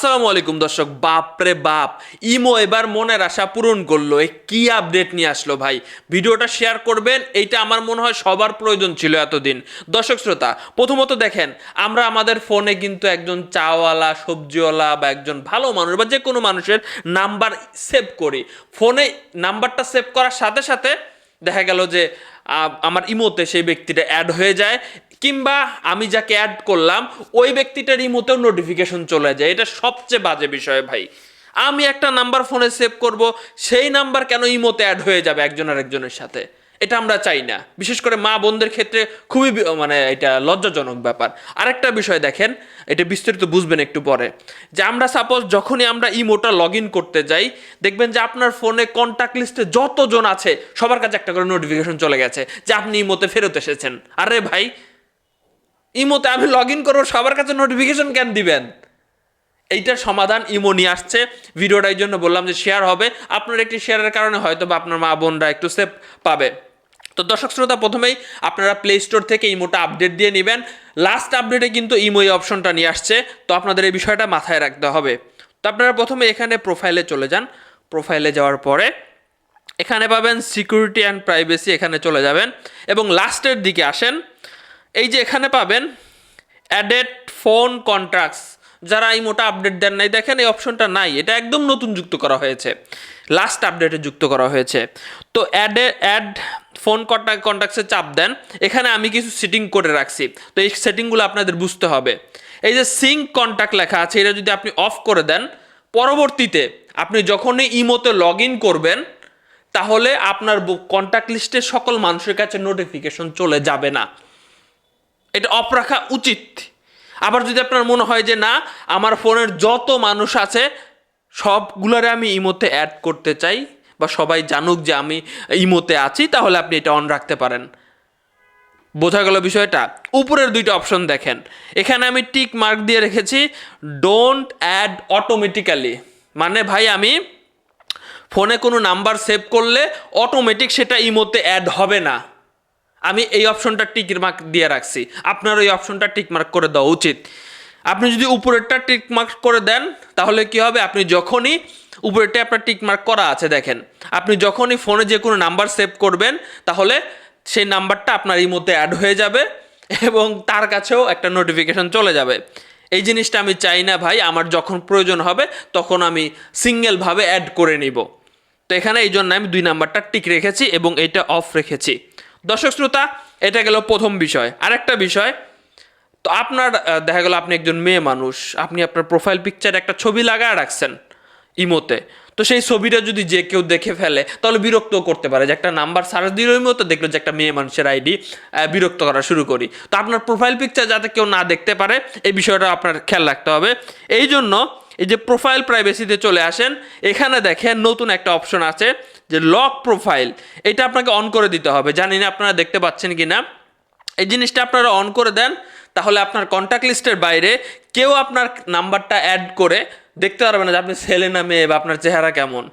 আসসালামু আলাইকুম দর্শক, বাপরে বাপ, ইমো এবার মনের আশা পূরণ করল। এ কি আপডেট নিয়ে আসলো ভাই? ভিডিওটা শেয়ার করবেন, এইটা আমার মনে হয় সবার প্রয়োজন ছিল এতদিন। দর্শক শ্রোতা, প্রথমত দেখেন, আমরা আমাদের ফোনে কিন্তু একজন চাওয়ালা, সবজিওয়ালা বা একজন ভালো মানুষ বা যে কোনো মানুষের নাম্বার সেভ করি। ফোনে নাম্বারটা সেভ করার সাথে সাথে দেখা গেল যে আমার ইমোতে সেই ব্যক্তিটা অ্যাড হয়ে যায়। কিংবা আমি যাকে অ্যাড করলাম, ওই ব্যক্তিটার ইমোতেও নোটিফিকেশন চলে যায়। এটা সবচেয়ে বাজে বিষয় ভাই। আমি একটা নাম্বার ফোনে সেভ করব, সেই নাম্বার কেন ইমোতে অ্যাড হয়ে যাবে একজন আর একজনের সাথে? এটা আমরা চাই না। বিশেষ করে মা বোনদের ক্ষেত্রে খুবই মানে এটা লজ্জাজনক ব্যাপার। আরেকটা বিষয় দেখেন, এটা বিস্তারিত বুঝবেন একটু পরে। যে আমরা সাপোজ যখনই আমরা ইমোটা লগ ইন করতে যাই, দেখবেন যে আপনার ফোনে কন্ট্যাক্ট লিস্টে যতজন আছে, সবার কাছে একটা করে নোটিফিকেশন চলে গেছে যে আপনি ইমোতে ফেরত এসেছেন। আরে ভাই ইমোতে আমি লগ ইন করব, সবার কাছে নোটিফিকেশন কেন দিবেন? এইটার সমাধান ইমো নিয়ে আসছে। ভিডিওটা এই জন্য বললাম যে শেয়ার হবে। আপনার একটি শেয়ারের কারণে হয়তো বা আপনার মা বোনরা একটু সেফ পাবে। তো দর্শক শ্রোতা, প্রথমেই আপনারা প্লে স্টোর থেকে ইমোটা আপডেট দিয়ে নেবেন। লাস্ট আপডেটে কিন্তু ইমো এই অপশনটা নিয়ে আসছে। তো আপনাদের এই বিষয়টা মাথায় রাখতে হবে। তো আপনারা প্রথমে এখানে প্রোফাইলে চলে যান। প্রোফাইলে যাওয়ার পরে এখানে পাবেন সিকিউরিটি অ্যান্ড প্রাইভেসি এখানে চলে যাবেন। এবং লাস্টের দিকে আসেন। এই যে এখানে পাবেন অ্যাডেড ফোন কন্ট্রাক্টস যারা এই মোটা আপডেট দেন নাই, দেখেন এই অপশনটা নাই। এটা একদম নতুন যুক্ত করা হয়েছে। লাস্ট আপডেটে যুক্ত করা হয়েছে। তো অ্যাডে অ্যাড ফোন কন্ট্যাক্ট কন্ট্যাক্টসে চাপ দেন। এখানে আমি কিছু সেটিং করে রাখছি। তো এই সেটিংগুলো আপনাদের বুঝতে হবে। এই যে সিঙ্ক কন্ট্যাক্ট লেখা আছে, এটা যদি আপনি অফ করে দেন, পরবর্তীতে আপনি যখনই ইমোতে লগ ইন করবেন, তাহলে আপনার কন্ট্যাক্ট লিস্টে সকল মানুষের কাছে নোটিফিকেশন চলে যাবে না। এটা অফ রাখা উচিত। আবার যদি আপনার মনে হয় যে না, আমার ফোনের যত মানুষ আছে, সবগুলোরে আমি ইমোতে অ্যাড করতে চাই, বা সবাই জানুক যে আমি ইমোতে আছি, তাহলে আপনি এটা অন রাখতে পারেন। বোঝা গেল বিষয়টা? উপরের দুইটা অপশন দেখেন। এখানে আমি টিক মার্ক দিয়ে রেখেছি ডোন্ট অ্যাড অটোমেটিক্যালি মানে ভাই, আমি ফোনে কোনো নাম্বার সেভ করলে অটোমেটিক সেটা ইমোতে অ্যাড হবে না। আমি এই অপশনটা টিক মার্ক দিয়ে রাখছি। আপনার ওই অপশনটা টিক মার্ক করে দেওয়া উচিত। আপনি যদি উপরেরটা টিক মার্ক করে দেন, তাহলে কি হবে? আপনি যখনই উপরেরটা আপনার টিক মার্ক করা আছে, দেখেন। আপনি যখনই ফোনে যে কোনো নাম্বার সেভ করবেন, তাহলে সেই নাম্বারটা আপনার এই মধ্যে অ্যাড হয়ে যাবে এবং তার কাছেও একটা নোটিফিকেশন চলে যাবে। এই জিনিসটা আমি চাই না ভাই, আমার যখন প্রয়োজন হবে, তখন আমি সিঙ্গেলভাবে অ্যাড করে নিব। তো এখানে এই জন্য আমি দুই নাম্বারটা টিক রেখেছি এবং এটা অফ রেখেছি। দর্শক শ্রোতা, এটা গেল প্রথম বিষয়। আরেকটা বিষয়, তো আপনার দেখা গেল আপনি একজন মেয়ে মানুষ, আপনি আপনার প্রোফাইল পিকচারে একটা ছবি লাগায় রাখছেন ইমোতে। তো সেই ছবিটা যদি যে কেউ দেখে ফেলে, তাহলে বিরক্ত করতে পারে যে একটা নাম্বার সার্চ দিল ইমোতে, দেখল যে একটা মেয়ে মানুষের আইডি বিরক্ত করা শুরু করি। তো আপনার প্রোফাইল পিকচার যাতে কেউ না দেখতে পারে, এই বিষয়টা আপনার খেয়াল রাখতে হবে। এই জন্য এই যে প্রোফাইল প্রাইভেসিতে চলে আসেন, এখানে দেখেন নতুন একটা অপশন আছে যে লক প্রোফাইল এটা আপনাকে অন করে দিতে হবে। জানি না আপনারা দেখতে পাচ্ছেন কি না এই জিনিসটা আপনারা অন করে দেন, তাহলে আপনার কন্ট্যাক্ট লিস্টের বাইরে কেউ আপনার নাম্বারটা অ্যাড করে দেখতে পারবে না যে আপনি ছেলে না মেয়ে বা আপনার চেহারা কেমন।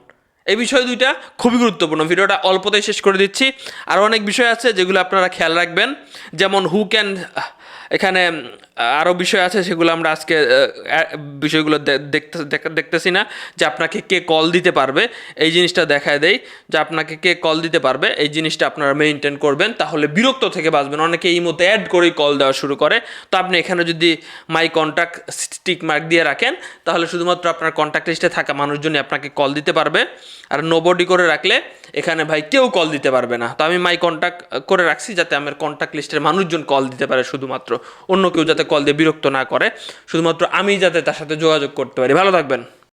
এই বিষয় দুইটা খুবই গুরুত্বপূর্ণ। ভিডিওটা অল্পতেই শেষ করে দিচ্ছি। আর অনেক বিষয় আছে যেগুলো আপনারা খেয়াল রাখবেন। যেমন হু ক্যান এখানে আরও বিষয় আছে সেগুলো আমরা আজকে বিষয়গুলো দেখতে দেখতেছি না যে আপনাকে কে কল দিতে পারবে। এই জিনিসটা দেখায় দেয় যে আপনাকে কে কল দিতে পারবে। এই জিনিসটা আপনারা মেনটেন করবেন, তাহলে বিরক্ত থেকে বাঁচবেন। অনেকে এই মতো অ্যাড করেই কল দেওয়া শুরু করে। তো আপনি এখানে যদি মাই কন্ট্যাক্ট স্টিক মার্ক দিয়ে রাখেন, তাহলে শুধুমাত্র আপনার কন্ট্যাক্ট লিস্টে থাকা মানুষজনই আপনাকে কল দিতে পারবে। আর নোবডি করে রাখলে এখানে ভাই কেউ কল দিতে পারবে না। তো আমি মাই কন্ট্যাক্ট করে রাখছি যাতে আমার কন্ট্যাক্ট লিস্টের মানুষজন কল দিতে পারে শুধুমাত্র। অন্য কেউ যাতে কল দিয়ে বিরক্ত না করে। শুধুমাত্র আমি যাতে তার সাথে যোগাযোগ করতে পারি। ভালো থাকবেন।